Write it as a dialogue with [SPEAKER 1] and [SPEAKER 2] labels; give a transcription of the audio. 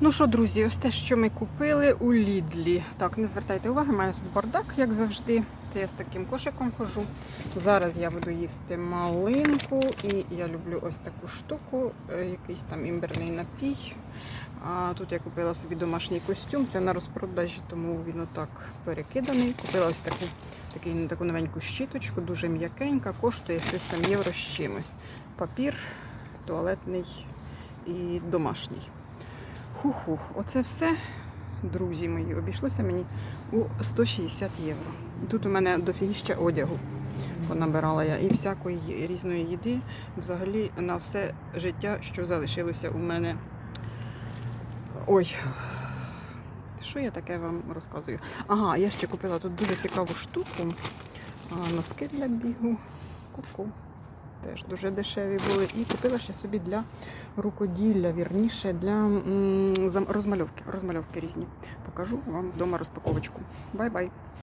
[SPEAKER 1] Ну що, друзі, ось те, що ми купили у Лідлі. Так, не звертайте уваги, мене тут бардак, як завжди. Це я з таким кошиком хожу. Зараз я буду їсти малинку, і я люблю ось таку штуку, е, якийсь там імбирний напій. А тут я купила собі домашній костюм, це на розпродажі, тому він отак перекиданий. Купила ось таку, таку, таку новеньку щіточку, дуже м'якенька, коштує щось там євро з чимось. Папір туалетний і домашній. Ху-ху, оце все, друзі мої, обійшлося мені у 160 євро. Тут у мене дофігіща одягу понабирала я і всякої різної їди. Взагалі на все життя, що залишилося у мене. Ой, що я таке вам розказую? Ага, я ще купила тут дуже цікаву штуку. Носки для бігу. Ку-ку. Теж дуже дешеві були. І купила ще собі для рукоділля, вірніше, для розмальовки. Розмальовки різні. Покажу вам вдома розпаковочку. Бай-бай!